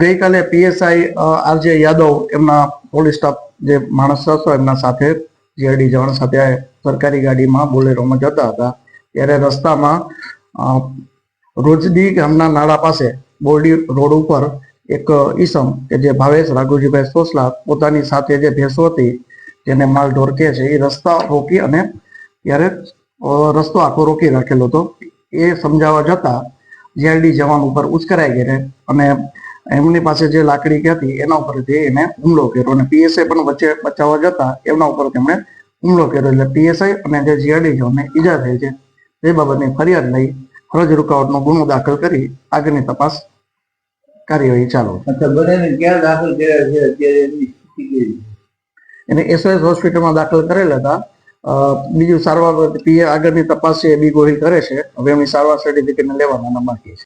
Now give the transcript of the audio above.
ગઈકાલે PSI RJ Yadav એમના police staff જે માણસ હતો એમના સાથે જીઆઈડી જવાન સાથે સરકારી ગાડીમાં બોલેરોમાં જતા હતા. ત્યારે રસ્તામાં રોજદી ગામના નાળા પાસે બોરડી રોડ ઉપર એક ઈસમ કે જે ભાવેશ રાઘુજીભાઈ સોસલા પોતાની સાથે જે ભેંસો હતી, જેને માલ ઢોરકે છે, એ રસ્તા રોકી અને ત્યારે રસ્તો આખો રોકી રાખેલો હતો. એ સમજાવવા જતા જીઆરડી જવાન ઉપર ઉશ્કરાઈ ગઈને અને એમની પાસે જે લાકડી હતી એના ઉપરથી એને હુમલો કર્યો અને પીએસઆઈ પણ વચ્ચે બચાવવા જતા એમના ઉપર તેમણે હુમલો કર્યો એટલે પીએસઆઈ અને જે જીઆરડી જવાનને ઈજા થઈ છે. તે બાબતની ફરિયાદ લઈ ફરજ રૂકાવટનો ગુનો દાખલ કરી આગળની તપાસ કાર્યવાહી ચાલુ. અચ્છા બધાને ક્યાં દાખલ કર્યા છે? અત્યારે એમની સ્થિતિ કેવી? એને એસઓએસ હોસ્પિટલમાં દાખલ કરેલા હતા. બીજું સારવાર આગળની તપાસ છે એ બી ગોહિલ કરે છે. હવે એમની સારવાર સર્ટિફિકેટ લેવાના બાકી છે.